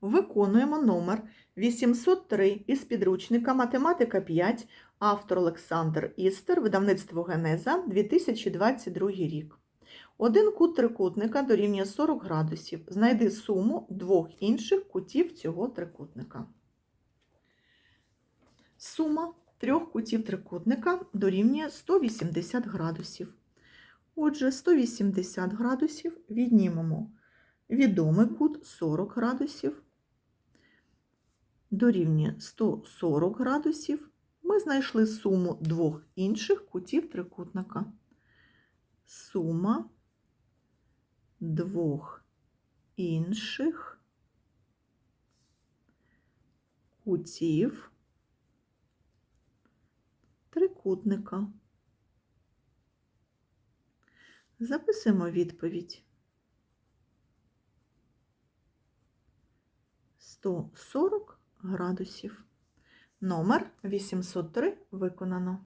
Виконуємо номер 803 із підручника Математика 5, автор Олександр Істер, видавництво Генеза, 2022 рік. Один кут трикутника дорівнює 40 градусів. Знайди суму двох інших кутів цього трикутника. Сума трьох кутів трикутника дорівнює 180 градусів. Отже, 180 градусів віднімемо відомий кут 40 градусів, дорівнює 140 градусів. Ми знайшли суму двох інших кутів трикутника. Сума двох інших кутів трикутника. Записуємо відповідь. 140 градусів. Номер 803 виконано.